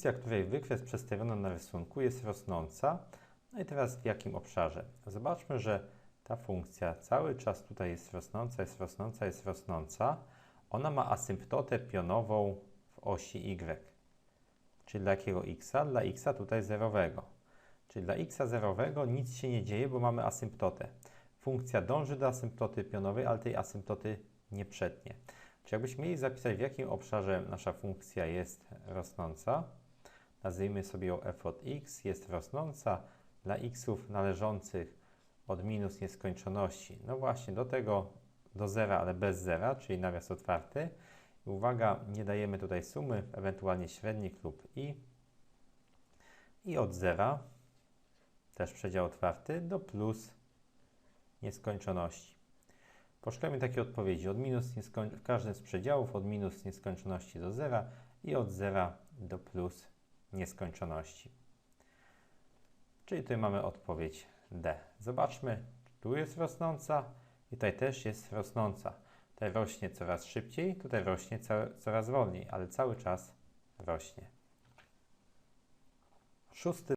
funkcja, której wykres przedstawiono na rysunku jest rosnąca. No i teraz w jakim obszarze? Zobaczmy, że ta funkcja cały czas tutaj jest rosnąca, jest rosnąca, jest rosnąca. Ona ma asymptotę pionową w osi y. Czyli dla jakiego x? Dla x tutaj zerowego. Czyli dla x zerowego nic się nie dzieje, bo mamy asymptotę. Funkcja dąży do asymptoty pionowej, ale tej asymptoty nie przetnie. Czy jakbyśmy mieli zapisać, w jakim obszarze nasza funkcja jest rosnąca, nazwijmy sobie ją f od x, jest rosnąca dla xów należących od minus nieskończoności. No właśnie, do tego, do zera, ale bez zera, czyli nawias otwarty. Uwaga, nie dajemy tutaj sumy, ewentualnie średnik lub i. I od zera, też przedział otwarty, do plus nieskończoności. Poszukajmy takiej odpowiedzi. Od minus w każdym z przedziałów od minus nieskończoności do zera i od zera do plus nieskończoności. Czyli tutaj mamy odpowiedź D. Zobaczmy, tu jest rosnąca i tutaj też jest rosnąca. Tutaj rośnie coraz szybciej, tutaj rośnie coraz wolniej, ale cały czas rośnie. Szósty